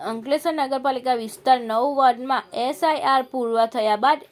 અંકલેશ્વર નગરપાલિકા વિસ્તાર નવ વોર્ડમાં એસઆઈઆર પૂર્વ થયા બાદ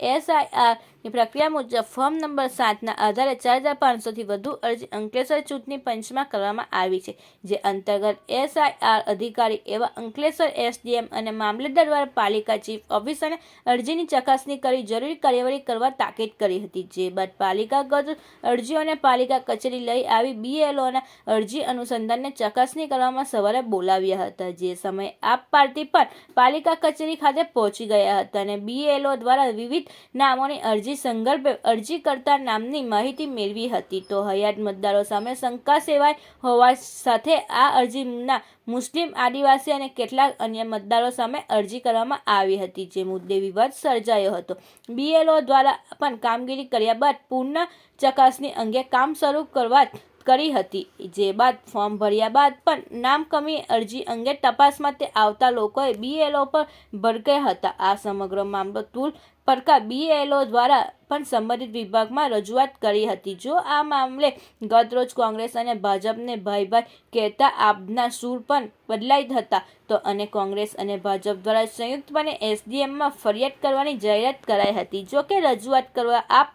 એસઆઈઆરની પ્રક્રિયા મુજબ ફોર્મ નંબર સાતના આધારે ચાર હજાર પાંચસોથી વધુ અરજી અંકલેશ્વર ચૂંટણી પંચમાં કરવામાં આવી છે, જે અંતર્ગત એસઆઈઆર અધિકારી એવા અંકલેશ્વર એસડીએમ અને મામલતદાર દ્વારા પાલિકા ચીફ ઓફિસરને અરજીની ચકાસણી કરી જરૂરી કાર્યવાહી કરવા તાકીદ કરી હતી, જે બાદ પાલિકાગત અરજીઓને પાલિકા કચેરી લઈ આવી બીએલઓના અરજી અનુસંધાનને ચકાસણી કરવામાં સવારે બોલાવ્યા હતા, જે સમયે આપ પાર્ટી પર પાલિકા કચેરી ખાતે પહોંચી ગયા હતા અને બીએલઓ દ્વારા વિવિધ નામોની અરજી સંદર્ભે અરજીકર્તા નામની માહિતી મેળવી હતી. તો હયાત મતદારો સામે શંકા સેવાય હોવા સાથે આ અરજીના મુસ્લિમ, આદિવાસી અને કેટલાક અન્ય મતદારો સામે અરજી કરવામાં આવી હતી, જે મુદ્દે વિવાદ સર્જાયો હતો. બીએલઓ દ્વારા પણ કામગીરી કર્યા બાદ પૂર્ણ ચકાસણી અંગે કામ શરૂ કરવા કરી હતી. જે બાદ ફોર્મ ભર્યા બાદ પણ નામ કમી અરજી અંગે તપાસ માટે આવતા લોકોએ બીએલઓ પર ભડક્યા હતા. આ સમગ્ર મામલો તુલ પડકા બીએલઓ દ્વારા પણ સંબંધિત વિભાગમાં રજૂઆત કરી હતી. જો આ મામલે ગતરોજ કોંગ્રેસ અને ભાજપને ભાઈ ભાઈ કહેતા આપના સૂર પણ બદલાઈ હતા તો અને કોંગ્રેસ અને ભાજપ દ્વારા સંયુક્તપણે એસડીએમમાં ફરિયાદ કરવાની જાહેરાત કરાઈ હતી. જો કે રજૂઆત કરવા આપ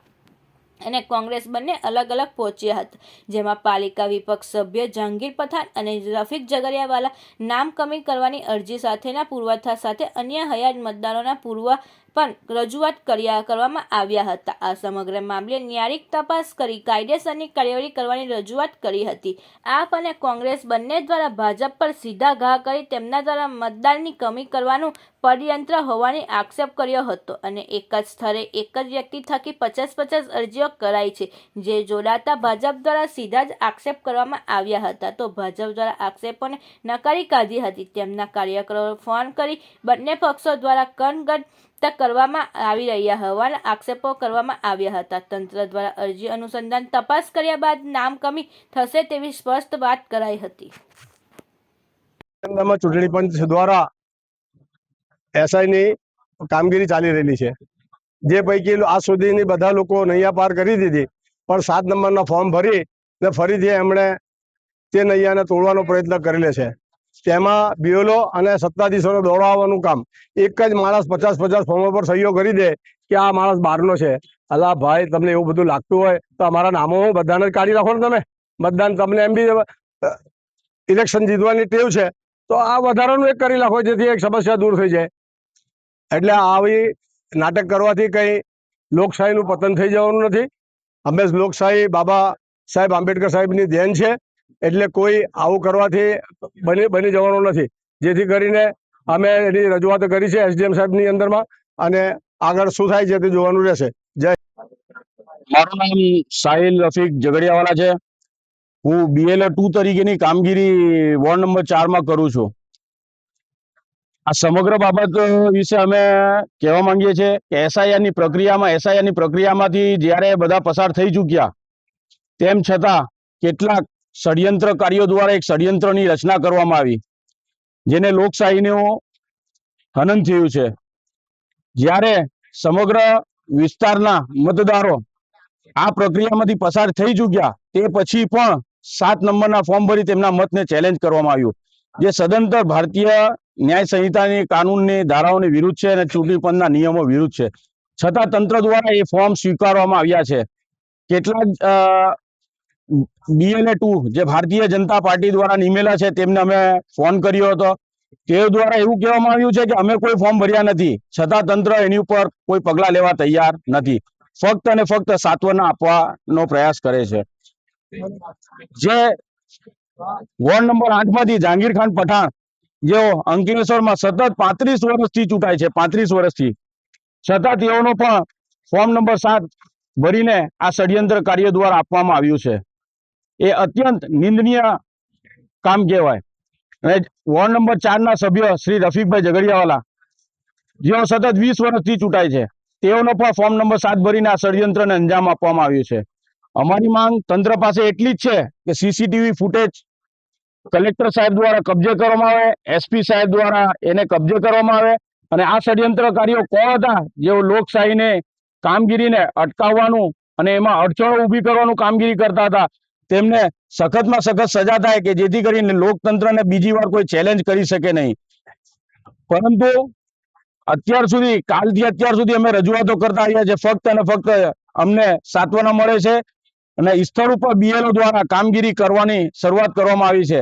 અને કોંગ્રેસ બંને અલગ અલગ પહોંચ્યા હતા, જેમાં પાલિકા વિપક્ષ સભ્ય જહાંગીર પઠાણ અને રફીક જગરિયાવાલા નામ કમી કરવાની અરજી સાથેના પુરવઠા સાથે અન્ય હયાત મતદારોના પૂર્વ પણ રજૂઆત કર્યા કરવામાં આવ્યા હતા. આ સમગ્ર મામલે ન્યાયિક તપાસ કરી કાયદેસરની કાર્યવાહી કરવાની રજૂઆત કરી હતી. આપ અને કોંગ્રેસ બંને દ્વારા ભાજપ પર સીધા ઘા કરી તેમના દ્વારા મતદારની કમી કરવાનું પડયંત્ર હોવાની આક્ષેપ કર્યો હતો અને એક જ સ્થળે એક જ વ્યક્તિ થકી પચાસ પચાસ અરજીઓ કરાઈ છે, જે જોડાતા ભાજપ દ્વારા સીધા જ આક્ષેપ કરવામાં આવ્યા હતા. તો ભાજપ દ્વારા આક્ષેપોને નકારી કાઢી હતી. તેમના કાર્યકરો ફોન કરી બંને પક્ષો દ્વારા કનગટ કરવામાં આવી રહ્યા હોવાના આક્ષેપો કરવામાં આવ્યા હતા તંત્ર દ્વારા અરજી અનુસંધાન તપાસ કર્યા બાદ નામ કમી થશે તેવી સ્પષ્ટ વાત કરાઈ હતી ચૂંટણી પંચ દ્વારા એસઆઈની કામગીરી ચાલી રહેલી છે. જે પૈકી આજ સુધીની બધા લોકો નૈયા પાર કરી દીધી. પણ સાત નંબરના ફોર્મ ભરી ને ફરીથી એમણે તે નૈયાને તોડવાનો પ્રયત્ન કરેલો છે. તેમાં બીઓલો અને સત્તાધીશોને દોડાવવાનું કામ. એક જ માણસ પચાસ પચાસ ફોર્મો પર સહીઓ કરી દે કે આ માણસ બહારનો છે. અલા ભાઈ, તમને એવું બધું લાગતું હોય તો અમારા નામો બધાને જ કાઢી રાખો ને તમે. મતદાન તમને એમ બી ઇલેક્શન જીતવાની ટેવ છે. તો આ વધારાનું એક કરી નાખો જેથી એક સમસ્યા દૂર થઈ જાય. એટલે આવી નાટક કરવાથી કંઈ લોકશાહીનું પતન થઈ જવાનું નથી. હંમેશ લોકશાહી બાબા સાહેબ આંબેડકર સાહેબની દેન છે. એટલે કોઈ આવું કરવાથી બની બની જવાનું નથી. જેથી કરીને અમે એની રજૂઆત કરી છે એસડીએમ સાહેબની અંદરમાં અને આગળ શું થાય છે તે જોવાનું રહેશે. જય મારું નામ સાહિલ રફીક ઝઘડિયાવાલા છે. હું બીએલએ ટુ તરીકેની કામગીરી વોર્ડ નંબર ચારમાં કરું છું. આ સમગ્ર બાબત વિશે અમે કહેવા માંગીએ છીએ કે એસઆઈઆરની પ્રક્રિયામાં એસઆઈઆરની પ્રક્રિયામાંથી જ્યારે બધા પસાર થઈ ચૂક્યા, તેમ છતાં કેટલાક ષડયંત્રકારીઓ દ્વારા એક ષડયંત્રની રચના કરવામાં આવી, જેને લોકશાહીનું હનન થયું છે. જ્યારે સમગ્ર વિસ્તારના મતદારો આ પ્રક્રિયામાંથી પસાર થઈ ચૂક્યા, તે પછી પણ સાત નંબરના ફોર્મ ભરી તેમના મતને ચેલેન્જ કરવામાં આવ્યું, જે સદંતર ભારતીય ન્યાય સંહિતાની કાનૂનની ધારાઓની વિરુદ્ધ છે અને ચૂંટણી પંચના નિયમો વિરુદ્ધ છે. છતાં તંત્ર દ્વારા એ ફોર્મ સ્વીકારવામાં આવ્યા છે. કેટલાક બીએલએ ટુ જે ભારતીય જનતા પાર્ટી દ્વારા નિમેલા છે, તેમને અમે ફોન કર્યો હતો. તે દ્વારા એવું કહેવામાં આવ્યું છે કે અમે કોઈ ફોર્મ ભર્યા નથી. છતાં તંત્ર એની ઉપર કોઈ પગલાં લેવા તૈયાર નથી. ફક્ત અને ફક્ત સાત્વના આપવાનો પ્રયાસ કરે છે. જે વોર્ડ નંબર આઠમાંથી જહાંગીર ખાન પઠાણ, જેઓ અંકલેશ્વરમાં સતત પાંત્રીસ વર્ષથી ચૂંટાય છે, પાંત્રીસ વર્ષથી. છતાં તેઓનો પણ ફોર્મ નંબર સાત ભરીને આ ષડયંત્ર કાર્ય દ્વારા આપવામાં આવ્યું છે. એ અત્યંત નિંદનીય કામ કહેવાય. અને વોર્ડ નંબર ચાર ના સભ્ય શ્રી રફીકભાઈ ઝઘડિયાવાલા, જેઓ સતત વીસ વર્ષથી ચૂંટાય છે, તેઓનો પણ ફોર્મ નંબર સાત ભરીને આ ષડયંત્રને અંજામ આપવામાં આવ્યું છે. અમારી માંગ તંત્ર પાસે એટલી જ છે કે સીસીટીવી ફૂટેજ કલેક્ટર સાહેબ દ્વારા કબજે કરવામાં આવે એસપી સાહેબ દ્વારા એને કબજે કરવામાં આવે અને આ ષડયંત્રકારીઓ કોણ હતા? જેઓ લોકશાહીને કામગીરીને અટકાવવાનું અને એમાં અડચણો ઊભી કરવાનું કામગીરી કરતા હતા. તેમને સખતમાં સખત સજા થાય કે જેથી કરીને લોકતંત્રને બીજી વાર કોઈ ચેલેન્જ કરી શકે નહીં. પરંતુ અત્યાર સુધી, કાલથી અત્યાર સુધી અમે રજૂઆતો કરતા આવ્યા છે ફક્ત અને ફક્ત અમને સાંત્વના મળે છે અને સ્થળ ઉપર બીએલઓ દ્વારા કામગીરી કરવાની શરૂઆત કરવામાં આવી છે.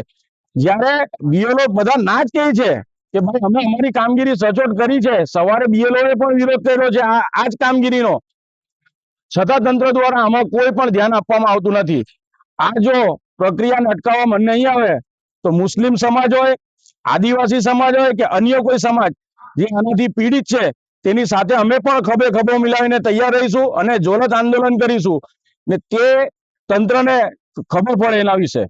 જ્યારે બીએલઓ બધા ના જ કહે છે કે ભાઈ, અમે અમારી કામગીરી સચોટ કરી છે. સવારે બીએલઓ એ પણ વિરોધ કર્યો છે. આ જ કામગીરીનો. છતાં તંત્ર દ્વારા આમાં કોઈ પણ ધ્યાન આપવામાં આવતું નથી. આ જો પ્રક્રિયાને અટકાવવામાં નહીં આવે, તો મુસ્લિમ સમાજ હોય, આદિવાસી સમાજ હોય કે અન્ય કોઈ સમાજ જે આનાથી પીડિત છે, તેની સાથે અમે પણ ખભે ખભો મિલાવીને તૈયાર રહીશું અને જ્વલંત આંદોલન કરીશું. ને તે તંત્રને ખબર પડે એના વિશે.